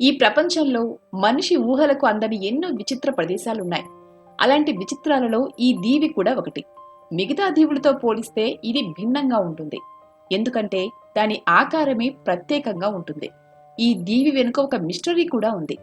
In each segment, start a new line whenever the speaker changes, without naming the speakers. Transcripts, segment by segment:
ఈ ప్రపంచంలో మనిషి ఊహలకు అందని ఎన్నో విచిత్ర ప్రదేశాలున్నాయి. అలాంటి విచిత్రాలలో ఈ దీవి కూడా ఒకటి. మిగతా దీవులతో పోలిస్తే ఇది భిన్నంగా ఉంటుంది. ఎందుకంటే దాని ఆకారమే ప్రత్యేకంగా ఉంటుంది. ఈ దీవి వెనుక ఒక మిస్టరీ కూడా ఉంది.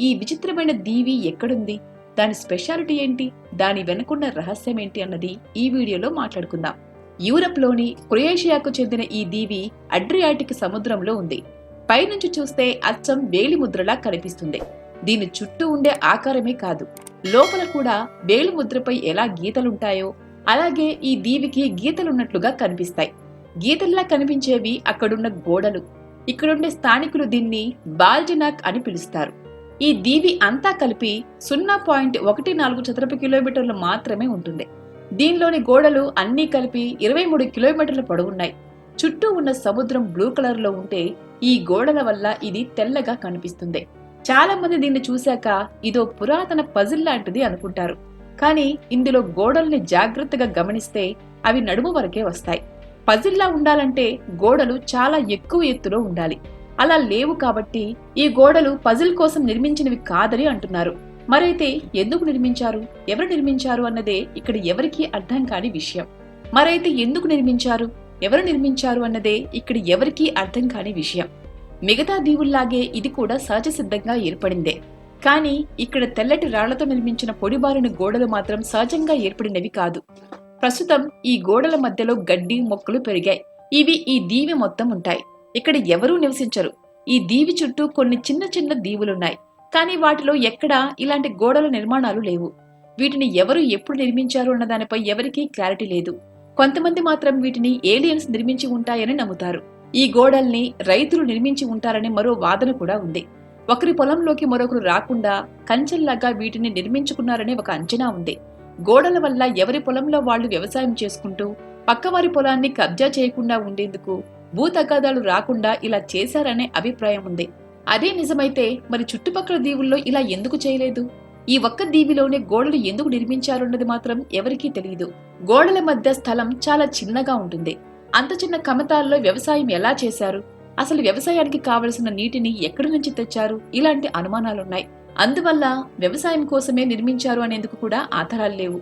ఈ విచిత్రమైన దీవి ఎక్కడుంది? దాని స్పెషాలిటీ ఏంటి? దాని వెనుకున్న రహస్యం ఏంటి అన్నది ఈ వీడియోలో మాట్లాడుకుందాం. యూరప్లోని క్రొయేషియాకు చెందిన ఈ దీవి అడ్రియాటిక్ సముద్రంలో ఉంది. పైనుంచి చూస్తే అచ్చం వేలిముద్రలా కనిపిస్తుంది. దీని చుట్టూ ఉండే ఆకారమే కాదు. లోపల కూడా వేలిముద్రపై ఎలా గీతలుంటాయో అలాగే ఈ దీవికి గీతలున్నట్లుగా కనిపిస్తాయి. గీతల్లా కనిపించేవి అక్కడున్న గోడలు. ఇక్కడుండే స్థానికులు దీన్ని బాల్జినాక్ అని పిలుస్తారు. ఈ దీవి అంతా కలిపి సున్నా పాయింట్ ఒకటి నాలుగు చదరపు కిలోమీటర్లు మాత్రమే ఉంటుంది. దీనిలోని గోడలు అన్నీ కలిపి ఇరవై మూడు కిలోమీటర్ల పొడవున్నాయి. చుట్టూ ఉన్న సముద్రం బ్లూ కలర్లో ఉంటే ఈ గోడల వల్ల ఇది తెల్లగా కనిపిస్తుంది. చాలా మంది దీన్ని చూశాక ఇదో పురాతన పజిల్ లాంటిది అనుకుంటారు. కానీ ఇందులో గోడల్ని జాగ్రత్తగా గమనిస్తే అవి నడుము వరకే వస్తాయి. పజిల్లా ఉండాలంటే గోడలు చాలా ఎక్కువ ఎత్తులో ఉండాలి. అలా లేవు కాబట్టి ఈ గోడలు పజిల్ కోసం నిర్మించినవి కాదని అంటున్నారు. మరైతే ఎందుకు నిర్మించారు? ఎవరు నిర్మించారు అన్నదే ఇక్కడ ఎవరికీ అర్థం కాని విషయం. మరైతే ఎందుకు నిర్మించారు? ఎవరు నిర్మించారు అన్నదే ఇక్కడ ఎవరికీ అర్థం కాని విషయం. మిగతా దీవుల్లాగే ఇది కూడా సహజ సిద్ధంగా ఏర్పడిందే. కానీ ఇక్కడ తెల్లటి రాళ్ళతో నిర్మించిన పొడిబారిన గోడలు మాత్రం సహజంగా ఏర్పడినవి కాదు. ప్రస్తుతం ఈ గోడల మధ్యలో గడ్డి మొక్కలు పెరిగాయి. ఇవి ఈ దీవి మొత్తం ఉంటాయి. ఇక్కడ ఎవరూ నివసించరు. ఈ దీవి చుట్టూ కొన్ని చిన్న చిన్న దీవులున్నాయి. కానీ వాటిలో ఎక్కడా ఇలాంటి గోడల నిర్మాణాలు లేవు. వీటిని ఎవరు ఎప్పుడు నిర్మించారు అన్న దానిపై ఎవరికీ క్లారిటీ లేదు. కొంతమంది మాత్రం వీటిని ఏలియన్స్ నిర్మించి ఉంటాయని నమ్ముతారు. ఈ గోడల్ని రైతులు నిర్మించి ఉంటారనే మరో వాదన కూడా ఉంది. ఒకరి పొలంలోకి మరొకరు రాకుండా కంచెల్లాగా వీటిని నిర్మించుకున్నారనే ఒక అంచనా ఉంది. గోడల వల్ల ఎవరి పొలంలో వాళ్ళు వ్యవసాయం చేసుకుంటూ పక్కవారి పొలాన్ని కబ్జా చేయకుండా ఉండేందుకు భూ తగాదాలు రాకుండా ఇలా చేశారనే అభిప్రాయం ఉంది. అదే నిజమైతే మరి చుట్టుపక్కల దీవుల్లో ఇలా ఎందుకు చేయలేదు? ఈ ఒక్క దీవిలోనే గోడలు ఎందుకు నిర్మించారన్నది మాత్రం ఎవరికీ తెలియదు గోడల మధ్య స్థలం చాలా చిన్నగా ఉంటుంది. అంత చిన్న కమతాల్లో వ్యవసాయం ఎలా చేశారు? అసలు వ్యవసాయానికి కావలసిన నీటిని ఎక్కడి నుంచి తెచ్చారు? ఇలాంటి అనుమానాలున్నాయి. అందువల్ల వ్యవసాయం కోసమే నిర్మించారు అనేందుకు కూడా ఆధారాలు లేవు.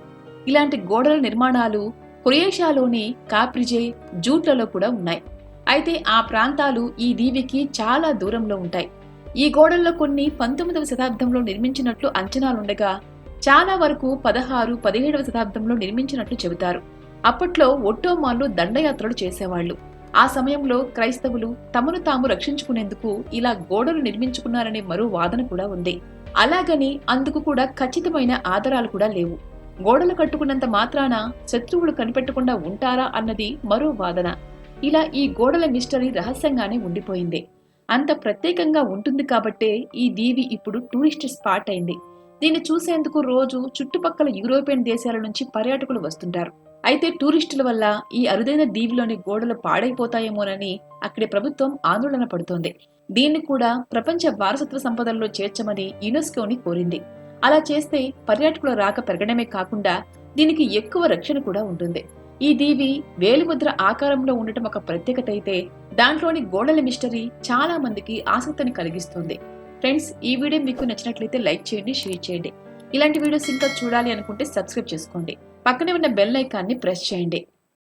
ఇలాంటి గోడల నిర్మాణాలు క్రొయేషియాలోని కాప్రిజే జూట్లలో కూడా ఉన్నాయి. అయితే ఆ ప్రాంతాలు ఈ దీవికి చాలా దూరంలో ఉంటాయి. ఈ గోడల్లో కొన్ని పంతొమ్మిదవ శతాబ్దంలో నిర్మించినట్లు అంచనాలుండగా చాలా వరకు పదహారు పదిహేడవ శతాబ్దంలో నిర్మించినట్లు చెబుతారు. అప్పట్లో ఒట్టోమాన్లు దండయాత్రలు చేసేవాళ్ళు ఆ సమయంలో క్రైస్తవులు తమను తాము రక్షించుకునేందుకు ఇలా గోడలు నిర్మించుకున్నారనే మరో వాదన కూడా ఉంది. అలాగని అందుకు కూడా ఖచ్చితమైన ఆధారాలు కూడా లేవు. గోడలు కట్టుకున్నంత మాత్రాన శత్రువులు కనిపెట్టకుండా ఉంటారా అన్నది మరో వాదన. ఇలా ఈ గోడల మిస్టరీ రహస్యంగానే ఉండిపోయింది. అంత ప్రత్యేకంగా ఉంటుంది కాబట్టే ఈ దీవి ఇప్పుడు టూరిస్ట్ స్పాట్ అయింది. దీన్ని చూసేందుకు రోజు చుట్టుపక్కల యూరోపియన్ దేశాల నుంచి పర్యాటకులు వస్తుంటారు. అయితే టూరిస్టుల వల్ల ఈ అరుదైన దీవిలోని గోడలు పాడైపోతాయేమోనని అక్కడి ప్రభుత్వం ఆందోళన పడుతోంది. దీన్ని కూడా ప్రపంచ వారసత్వ సంపదల్లో చేర్చమని యునెస్కోని కోరింది. అలా చేస్తే పర్యాటకుల రాక పెరగడమే కాకుండా దీనికి ఎక్కువ రక్షణ కూడా ఉంటుంది. ఈ దీవి వేలిముద్ర ఆకారంలో ఉండటం ఒక ప్రత్యేకత అయితే దాంట్లోని గోడల మిస్టరీ చాలా మందికి ఆసక్తిని కలిగిస్తుంది. ఫ్రెండ్స్ ఈ వీడియో మీకు నచ్చినట్లయితే లైక్ చేయండి షేర్ చేయండి. ఇలాంటి వీడియోస్ ఇంకా చూడాలి అనుకుంటే సబ్స్క్రైబ్ చేసుకోండి. పక్కనే ఉన్న బెల్ ఐకాన్ని ప్రెస్ చేయండి.